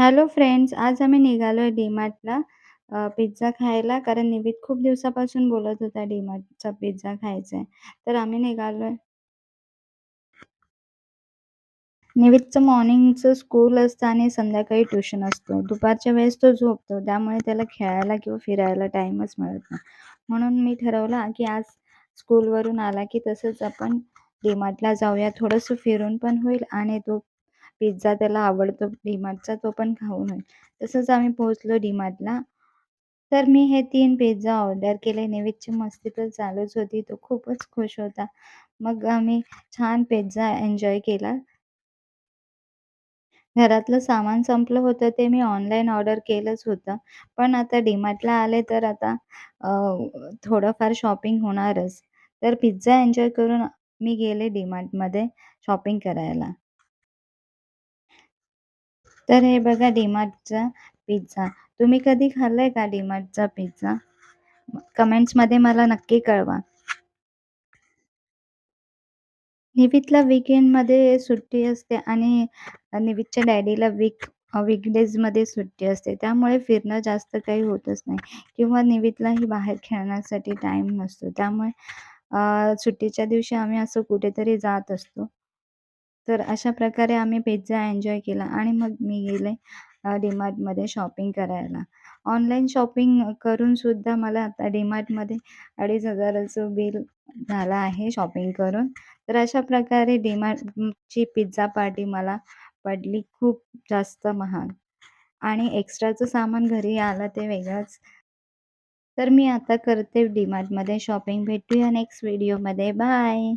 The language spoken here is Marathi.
हॅलो फ्रेंड्स, आज आम्ही निघालोय डी-मार्टला अ, पिझ्झा खायला कारण निवित खूप दिवसापासून बोलत होता डी-मार्टचा पिझ्झा खायचा आहे. तर आम्ही निघालोय. निवितचं मॉर्निंगचं स्कूल असतं आणि संध्याकाळी ट्युशन असतो. दुपारच्या वेळेस तो झोपतो. त्यामुळे त्याला खेळायला किंवा फिरायला टाईमच मिळत नाही. म्हणून मी ठरवलं की आज स्कूलवरून आला की तसंच आपण डी-मार्टला जाऊया. थोडंसं फिरून पण होईल आणि तो पिझ्झा त्याला आवडतो डीमार्टचा तो पण खाऊन होईल. तसंच आम्ही पोहोचलो डी-मार्टला. तर मी हे तीन पिझ्झा ऑर्डर केले. निवितची मस्ती तर चालूच होती. तो खूपच खुश होता. मग आम्ही छान पिझ्झा एन्जॉय केला. घरातलं सामान संपलं होतं ते मी ऑनलाईन ऑर्डर केलंच होतं. पण आता डी-मार्टला आले तर आता थोडंफार शॉपिंग होणारच. तर पिझ्झा एन्जॉय करून मी गेले डीमार्टमध्ये शॉपिंग करायला. तर हे बघा डीमार्टचा पिझ्झा. तुम्ही कधी खाल्लाय का डी-मार्टचा पिझ्झा? कमेंट्समध्ये मला नक्की कळवा. निवितला वीकेंडमध्ये सुट्टी असते आणि निवितच्या डॅडीला वीक वीकडेजमध्ये सुट्टी असते. त्यामुळे फिरणं जास्त काही होतच नाही किंवा निवितलाही बाहेर खेळण्यासाठी टाईम नसतो. त्यामुळे सुट्टीच्या दिवशी आम्ही असं कुठेतरी जात असतो. तर अशा प्रकारे आम्ही पिझ्झा एन्जॉय केला आणि मग मी गेले डीमार्टमध्ये डी-मार्टमध्ये शॉपिंग करायला. ऑनलाईन शॉपिंग करूनसुद्धा मला आता डी-मार्टमध्ये 2,500चं बिल झालं आहे शॉपिंग करून. तर अशा प्रकारे डी-मार्टची पिझ्झा पार्टी मला पडली खूप जास्त महाग आणि एक्स्ट्राचं सामान घरी आलं ते वेगळंच. तर मी आता करते डी-मार्टमध्ये शॉपिंग. भेटूया नेक्स्ट व्हिडिओमध्ये. बाय.